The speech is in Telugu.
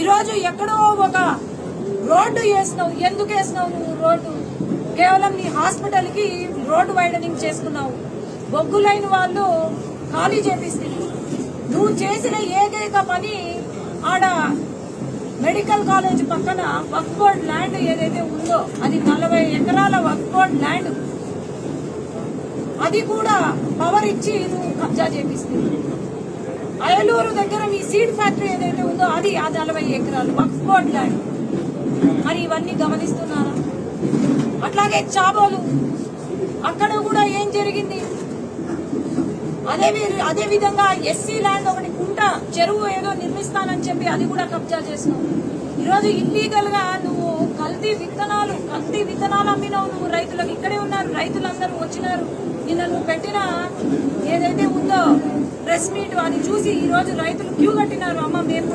ఈరోజు ఎక్కడో ఒక రోడ్డు వేసినావు. ఎందుకు వేసినావు నువ్వు రోడ్డు? కేవలం నీ హాస్పిటల్కి రోడ్డు వైడనింగ్ చేసుకున్నావు. బొగ్గులైన వాళ్ళు ఖాళీ చేపిస్తుంది నువ్వు చేసిన ఏకైక పని ఆడ మెడికల్ కాలేజ్ పక్కన వక్ బోర్డ్ ల్యాండ్ ఏదైతే ఉందో అది నలభై ఎకరాల వక్ బోర్డ్ ల్యాండ్. అది కూడా పవర్ ఇచ్చి నువ్వు కబ్జా చేపిస్తుంది అయలూరు దగ్గర మీ సీడ్ ఫ్యాక్టరీ ఏదైతే అది నలభై ఎకరాలు. వక్ బోర్డ్ ల్యాండ్. మరి ఇవన్నీ గమనిస్తున్నారా? అట్లాగే చాబోలు. అక్కడ కూడా ఏం జరిగింది? అదే అదే విధంగా ఎస్సీ ల్యాండ్ ఒకటి కుంట చెరువు ఏదో నిర్మిస్తానని చెప్పి అది కూడా కబ్జా చేసినావు ఈరోజు ఇల్లీగల్గా నువ్వు కల్తీ విత్తనాలు కల్తీ విత్తనాలు అమ్మినావు నువ్వు రైతులకు. ఇక్కడే ఉన్నారు రైతులందరూ వచ్చినారు. నిన్న నువ్వు పెట్టిన ఏదైతే ఉందో ప్రెస్ మీట్ అది చూసి ఈ రోజు రైతులు క్యూ కట్టినారు. అమ్మ మేము